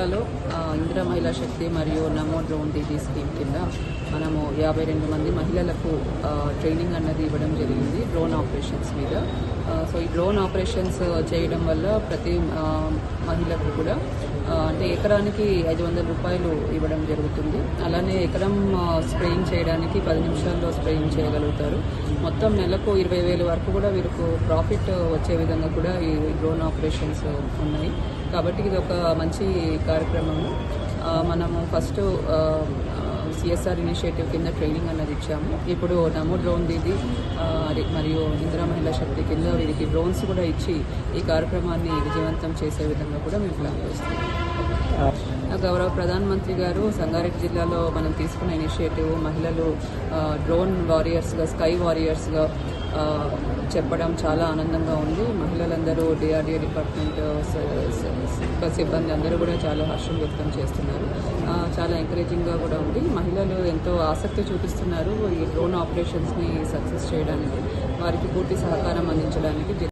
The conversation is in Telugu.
జిల్లాలో ఇందిరా మహిళా శక్తి మరియు నమో డ్రోన్ దీదీ స్కీమ్ కింద మనము యాభై రెండు మంది మహిళలకు ట్రైనింగ్ అన్నది ఇవ్వడం జరిగింది డ్రోన్ ఆపరేషన్స్ మీద. సో ఈ డ్రోన్ ఆపరేషన్స్ చేయడం వల్ల ప్రతి మహిళకు కూడా అంటే ఎకరానికి ఐదు వందల రూపాయలు ఇవ్వడం జరుగుతుంది. అలానే ఎకరం స్ప్రేయింగ్ చేయడానికి పది నిమిషాల్లో స్ప్రేయింగ్ చేయగలుగుతారు. మొత్తం నెలకు ఇరవై వేల వరకు కూడా వీరికి ప్రాఫిట్ వచ్చే విధంగా కూడా ఈ డ్రోన్ ఆపరేషన్స్ ఉన్నాయి. కాబట్టి ఇది ఒక మంచి కార్యక్రమము. మనము ఫస్ట్ సిఎస్ఆర్ ఇనిషియేటివ్ కింద ట్రైనింగ్ అన్నది ఇచ్చాము. ఇప్పుడు నమో డ్రోన్ దీది అది మరియు ఇందిరా మహిళా శక్తి కింద వీరికి డ్రోన్స్ కూడా ఇచ్చి ఈ కార్యక్రమాన్ని విజయవంతం చేసే విధంగా కూడా మేము ప్లాన్ చేస్తున్నాము గౌరవ ప్రధానమంత్రి గారు సంగారెడ్డి జిల్లాలో మనం తీసుకున్న ఇనిషియేటివ్ మహిళలు డ్రోన్ వారియర్స్గా స్కై వారియర్స్గా చెప్పడం చాలా ఆనందంగా ఉంది. మహిళలందరూ డిఆర్డిఏ డిపార్ట్మెంట్ సిబ్బంది అందరూ కూడా చాలా హర్షం వ్యక్తం చేస్తున్నారు. చాలా ఎంకరేజింగ్గా కూడా ఉంది. మహిళలు ఎంతో ఆసక్తి చూపిస్తున్నారు ఈ డ్రోన్ ఆపరేషన్స్ని సక్సెస్ చేయడానికి వారికి పూర్తి సహకారం అందించడానికి. జిల్లా